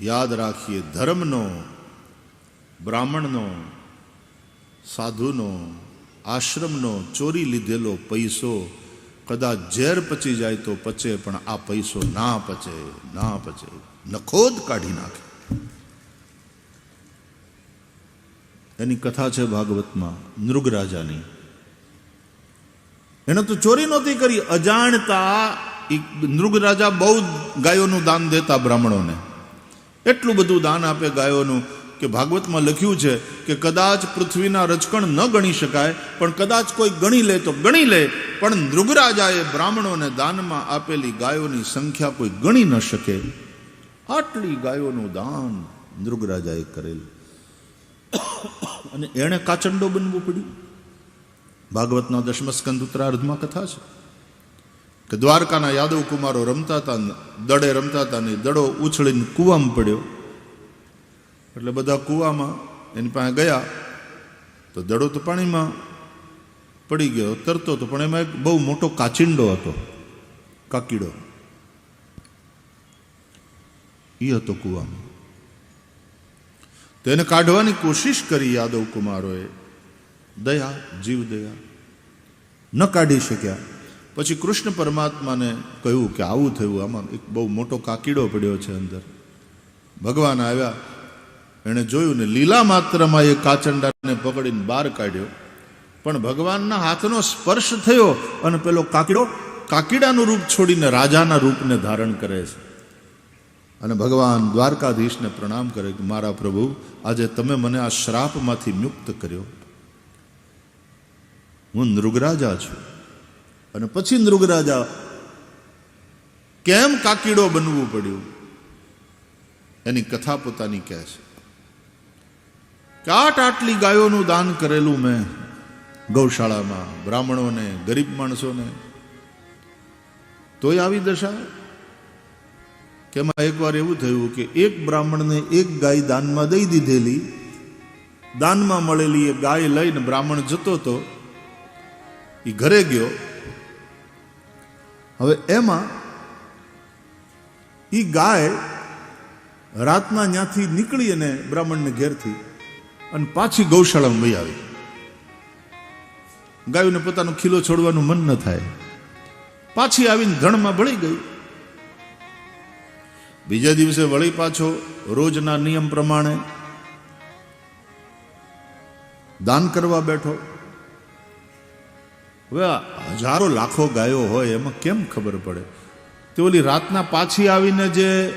યાદ રાખીએ ધર્મનો, બ્રાહ્મણનો, સાધુનો, આશ્રમનો ચોરી લીધેલો પૈસો કદાચ ઝેર પચી જાય તો પચે, પણ આ પૈસો ના પચે ના પચે. નખોદ કાઢી નાખે. એની કથા છે ભાગવતમાં નૃગરાજાની એને તો ચોરી નહોતી કરી. અજાણતા નૃગ નૃગરાજા બહુ ગાયોનું દાન દેતા બ્રાહ્મણોને. એટલું બધું દાન આપે ગાયોનું કે ભાગવતમાં લખ્યું છે કે કદાચ પૃથ્વીના રચકણ ન ગણી શકાય, પણ કદાચ કોઈ ગણી લે તો ગણી લે, પણ નૃગરાજાએ બ્રાહ્મણોને દાનમાં આપેલી ગાયોની સંખ્યા કોઈ ગણી ન શકે. આટલી ગાયોનું દાન નૃગરાજાએ કરેલું. અને એણે કાચંડો બનવું પડ્યું. ભાગવતના દશમસ્કંદ ઉત્તરાર્ધમાં કથા છે. કે દ્વારકાના યાદવ કુમારો રમતા હતા દડે રમતા હતા ને દડો ઉછળીને કૂવામાં પડ્યો. એટલે બધા કૂવામાં એની પાસે ગયા. તો દડો તો પાણીમાં પડી ગયો, તરતો હતો પણ એમાં એક બહુ મોટો કાચિંડો હતો, કાકીડો. એ હતો કૂવામાં. તેને કાઢવાની કોશિશ કરી યાદવ કુમારોએ. દયા, જીવ દયા ન કાઢી શક્યા. પછી કૃષ્ણ પરમાત્માને કહ્યું કે આવું થયું, આમાં એક બહુ મોટો કાકીડો પડ્યો છે અંદર. ભગવાન આવ્યા, એણે જોયું ને લીલા માત્રમાં એ કાચંડાને પકડીને બહાર કાઢ્યો. પણ ભગવાનના હાથનો સ્પર્શ થયો અને પેલો કાકીડો કાકીડાનું રૂપ છોડીને રાજાના રૂપને ધારણ કરે છે. અને ભગવાન દ્વારકાધીશને પ્રણામ કરે કે, મારા પ્રભુ, આજે તમે મને આ શ્રાપમાંથી મુક્ત કર્યો. હું નૃગરાજા છું. અને પછી નૃગરાજા, કેમ કાકીડો બનવું પડ્યું? એની કથા પોતાની કહે છે કે આટ આટલી ગાયોનું દાન કરેલું મેં ગૌશાળામાં, બ્રાહ્મણોને, ગરીબ માણસોને. તોય આવી દશા? કે એમાં એકવાર એવું થયું કે એક બ્રાહ્મણને એક ગાય દાનમાં દઈ દીધેલી. દાનમાં મળેલી એ ગાય લઈને બ્રાહ્મણ જતો હતો એ ઘરે ગયો. હવે એમાં એ ગાય રાતના ત્યાંથી નીકળી અને બ્રાહ્મણને ઘેરથી અને પાછી ગૌશાળામાં વહી આવી. ગાયોને પોતાનો ખીલો છોડવાનું મન ન થાય. પાછી આવીને ધણમાં ભળી ગઈ. બીજા દિવસે વળી પાછો રોજના નિયમ પ્રમાણે દાન કરવા બેઠો. હવે હજારો લાખો ગાયો હોય એમાં કેમ ખબર પડે? તે ઓલી રાતના પાછી આવીને જે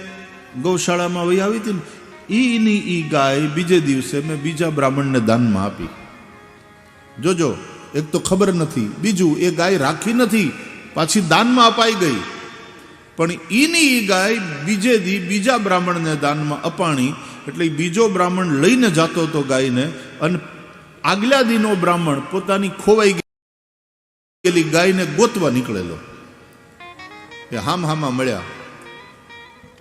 ગૌશાળામાં વહી આવી હતી ને, ઈની ઈ ગાય બીજે દિવસે મેં બીજા બ્રાહ્મણને દાનમાં આપી. જોજો, એક તો ખબર નથી, બીજું એ ગાય રાખી નથી, પાછી દાનમાં અપાઈ ગઈ. પણ ઈની ઈ ગાય બીજે દી બીજા બ્રાહ્મણને દાનમાં અપાણી, એટલે બીજો બ્રાહ્મણ લઈને જતો હતો ગાયને, અને આગલા દીનો બ્રાહ્મણ પોતાની ખોવાઈ ગયેલી ગાયને ગોતવા નીકળેલો. એ હામ હામાં મળ્યા.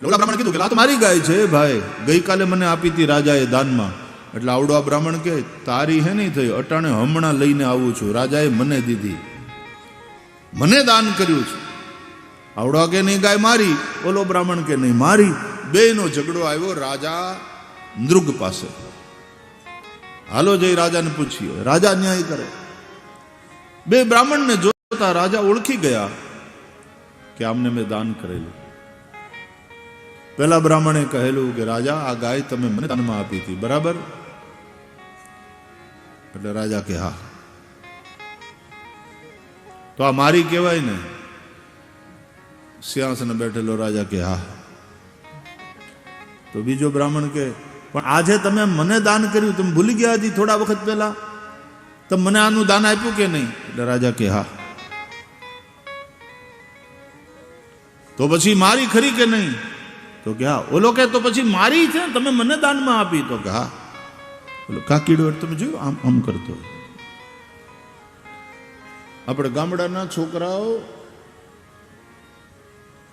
ઓલા બ્રાહ્મણ કીધું કે આ તો મારી ગાય છે ભાઈ. ગઈકાલે મને આપી હતી રાજાએ દાનમાં. એટલે આવડો બ્રાહ્મણ કે, તારી હે નહીં થઈ, અટાણે હમણાં લઈને આવું છું. રાજાએ મને દીધી. મને દાન કર્યું છે. આવડો કે નહીં ગાય મારી? ઓલો બ્રાહ્મણ કે નહીં મારી. બેનો ઝઘડો આવ્યો રાજા નૃગ પાસે. હાલો જઈ રાજાને પૂછીએ. રાજા ન્યાય કરે. બે બ્રાહ્મણને જોતા રાજા ઓળખી ગયા કે આમને મેં દાન કરેલું. પેલા બ્રાહ્મણે કહેલું કે, રાજા, આ ગાય તમે મને દાનમાં આપી હતી. બરાબર? એટલે રાજા કે, હા. તો આ મારી કહેવાય ને, સિંહાસને બેઠેલો રાજા કે, હા. તો બીજો બ્રાહ્મણ કે, પણ આજે તમે મને દાન કર્યું, તમે ભૂલી ગયા હતી થોડા વખત પહેલા? તમે મને આનું દાન આપ્યું કે નહીં? એટલે રાજા કે, હા. તો પછી મારી ખરી કે નહીં? તો કે, હા. ઓલો કે, તો પછી મારી છે તમે મને દાનમાં આપી. તો કે, હા. ઓલો કાકીડો તમે જોયું? આમ આમ કરતો આપણે ગામડાના છોકરાઓ,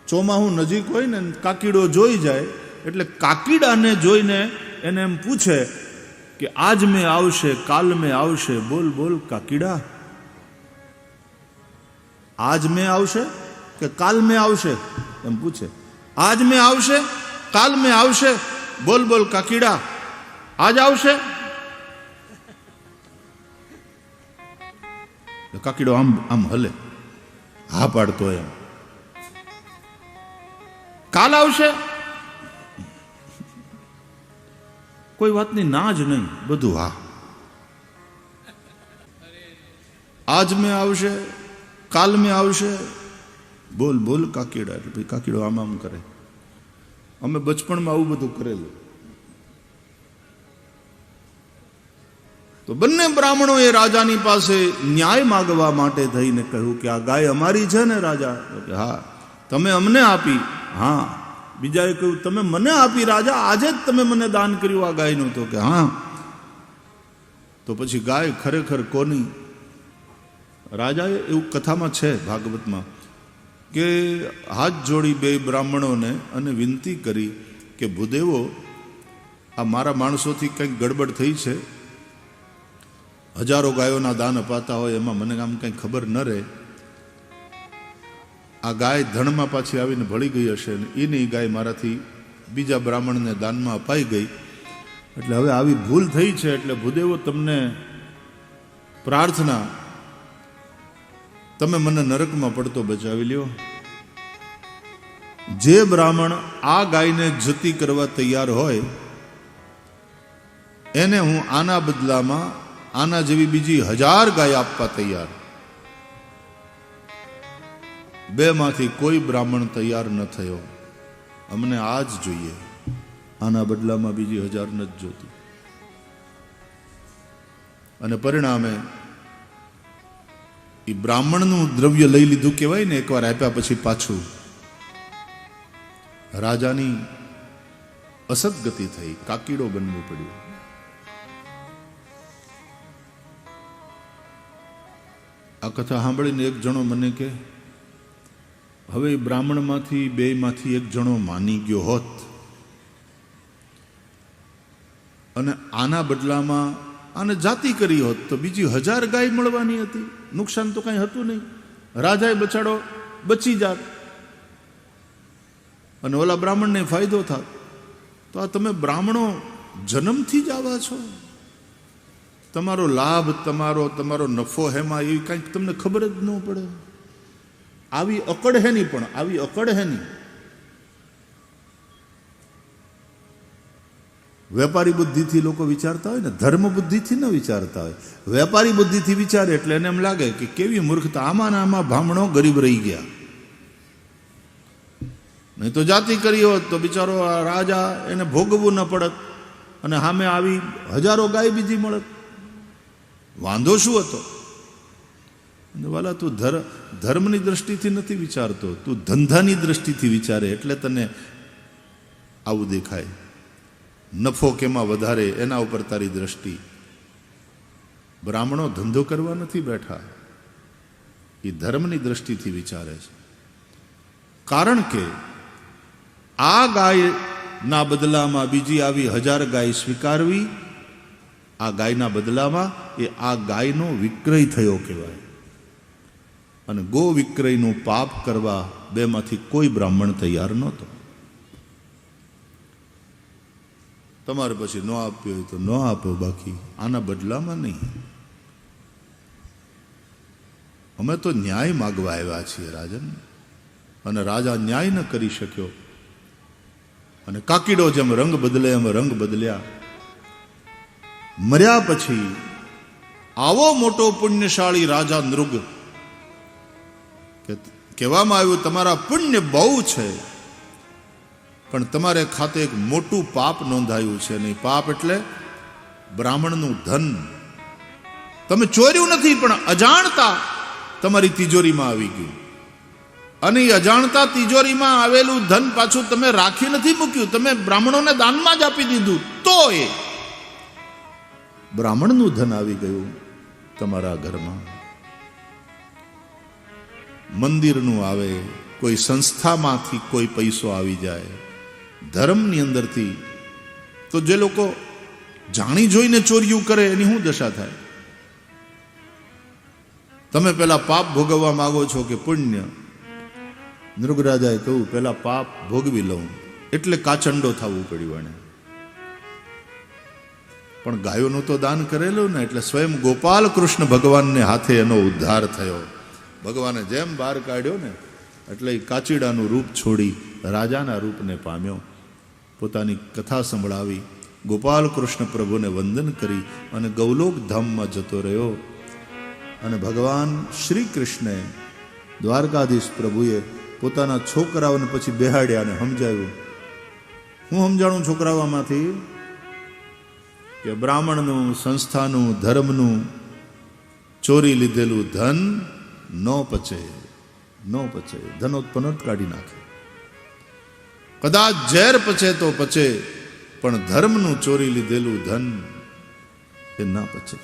ચોમાહું નજીક હોય ને, કાકીડો જોઈ જાય, એટલે કાકીડાને જોઈને એને એમ પૂછે કે આજ મેં આવશે, કાલ મેં આવશે, બોલ બોલ કાકીડા આજ મેં આવશે કે કાલ મેં આવશે? એમ પૂછે. આજ મેં આવશે, કાલ મેં આવશે, બોલ બોલ કાકીડા આજ આવશે? કાકીડો આમ આમ હલે? હા પાડતો એમ. કાલ આવશે? કોઈ વાતની ના જ નહીં. બધું હા. આજ મેં આવશે, કાલ મેં આવશે. બોલ બોલ કાકીડા એટલે ભાઈ કાકીડો આમ આમ કરે. અમે બચપણમાં આવું બધું કરેલું. તો બંને બ્રાહ્મણોએ રાજાની પાસે ન્યાય માગવા માટે થઈને કહ્યું કે આ ગાય અમારી છે ને રાજા? હા. તમે અમને આપી. હા. બીજાએ કહ્યું, તમે મને આપી રાજા, આજે જ તમે મને દાન કર્યું આ ગાયનું. તો કે, હા. તો પછી ગાય ખરેખર કોની? રાજાએ એવું કથામાં છે ભાગવતમાં કે હાથ જોડી બે બ્રાહ્મણોને અને વિનંતી કરી કે, ભૂદેવો, આ મારા માણસોથી કંઈક ગડબડ થઈ છે. હજારો ગાયોના દાન અપાતા હોય એમાં મને આમ કંઈ ખબર ન રહે. આ ગાય ધણમાં પાછી આવીને ભળી ગઈ હશે ને એની ગાય મારાથી બીજા બ્રાહ્મણને દાનમાં અપાઈ ગઈ. એટલે હવે આવી ભૂલ થઈ છે એટલે ભૂદેવો તમને પ્રાર્થના, તમે મને નરકમાં પડતો બચાવી લ્યો. જે બ્રાહ્મણ આ ગાયને જતી કરવા તૈયાર હોય, એને હું આના બદલામાં આના જેવી બીજી હજાર ગાય આપવા તૈયાર. બે માંથી કોઈ બ્રાહ્મણ તૈયાર ન થયો. અમને આ જ જોઈએ. આના બદલામાં બીજી હજાર ન જ જોતી. અને પરિણામે એ બ્રાહ્મણનું દ્રવ્ય લઈ લીધું કહેવાય ને એકવાર આપ્યા પછી પાછું રાજાની અસદગતિ થઈ, કાકીડો બનવું પડ્યું. આ કથા સાંભળીને એક જણો મને કે હવે બ્રાહ્મણમાંથી બેમાંથી એક જણો માની ગયો હોત. અને આના બદલામાં આને જાતિ કરી હોત તો બીજી હજાર ગાય મળવાની હતી. નુકસાન તો કાંઈ હતું નહીં. રાજાએ બચાડો, બચી જાત. અને ઓલા બ્રાહ્મણને ફાયદો થાત. તો આ તમે બ્રાહ્મણો જન્મથી જ આવા છો. તમારો લાભ, તમારો તમારો નફો હેમાં, એવી કાંઈક તમને ખબર જ ન પડે. આવી અકડ હે નહીં પણ આવી અકડ હે નહીં. વેપારી બુદ્ધિથી લોકો વિચારતા હોય ને, ધર્મ બુદ્ધિથી ન વિચારતા હોય. વેપારી બુદ્ધિથી વિચારે એટલે એને એમ લાગે કે કેવી મૂર્ખતા, આમાં આમાં બ્રાહ્મણો ગરીબ રહી ગયા. નહીં તો જાતિ કરી હોત તો બિચારો આ રાજા એને ભોગવવું ન પડત અને સામે આવી હજારો ગાય બીજી મળત. વાંધો શું હતો? વાલા, તું ધર, ધર્મની દ્રષ્ટિથી નથી વિચારતો. તું ધંધાની દ્રષ્ટિથી વિચારે એટલે તને આવું દેખાય. નફો કેમાં વધારે, એના ઉપર તારી દ્રષ્ટિ. બ્રાહ્મણો ધંધો કરવા નથી બેઠા. એ ધર્મની દ્રષ્ટિથી વિચારે છે. કારણ કે આ ગાયના બદલામાં બીજી આવી હજાર ગાય સ્વીકારવી, આ ગાયના બદલામાં એ આ ગાયનો વિક્રય થયો કહેવાય. અને ગો વિક્રયનું પાપ કરવા બેમાંથી કોઈ બ્રાહ્મણ તૈયાર નહોતો. તમારે પછી ન આપ્યો હોય તો ન આપો બાકી આના બદલામાં નહીં. અમે તો ન્યાય માગવા આવ્યા છીએ રાજન, અને રાજા ન્યાય ન કરી શક્યો. અને કાકીડો જેમ રંગ બદલે એમ રંગ બદલ્યા. મર્યા પછી આવો મોટો પુણ્યશાળી રાજા નૃગ કહેવામાં આવ્યું, તમારા પુણ્ય બહુ છે, પણ તમારે ખાતે એક મોટું પાપ નોંધાયું છે નહીં. પાપ એટલે બ્રાહ્મણનું ધન. તમે ચોર્યું નથી, પણ અજાણતા તમારી તિજોરીમાં આવી ગયું. અને એ અજાણતા તિજોરીમાં આવેલું ધન પાછું તમે રાખી નથી મૂક્યું. તમે બ્રાહ્મણોને દાનમાં જ આપી દીધું. તો એ બ્રાહ્મણનું ધન આવી ગયું તમારા ઘરમાં. મંદિરનું આવે, કોઈ સંસ્થામાંથી કોઈ પૈસો આવી જાય, ધર્મની અંદરથી, તો જે લોકો જાણી જોઈને ચોર્યું કરે, એની શું દશા થાય? તમે પેલા પાપ ભોગવવા માંગો છો કે પુણ્ય? નૃગરાજાએ કહ્યું, પેલા પાપ ભોગવી લઉં. એટલે કાચંડો થવું પડ્યું એને પણ ગાયોનું તો દાન કરેલું ને, એટલે સ્વયં ગોપાલ કૃષ્ણ ભગવાનને હાથે એનો ઉદ્ધાર થયો. ભગવાને જેમ બહાર કાઢ્યો ને, એટલે એ કાચીડાનું રૂપ છોડી રાજાના રૂપને પામ્યો. પોતાની કથા સંભળાવી, ગોપાલ કૃષ્ણ પ્રભુને વંદન કરી અને ગૌલોક ધામમાં જતો રહ્યો. અને ભગવાન શ્રી કૃષ્ણે દ્વારકાધીશ પ્રભુએ પોતાના છોકરાઓને પછી બેહાડ્યા અને સમજાવ્યું, હું સમજાણું છોકરાઓમાંથી કે બ્રાહ્મણનું, સંસ્થાનું, ધર્મનું ચોરી લીધેલું ધન ન પચે ન પચે ધનોત્પન્ન કાઢી નાખે. કદાચ ઝેર પચે તો પચે, પણ ધર્મનું ચોરી લીધેલું ધન એ ના પચે.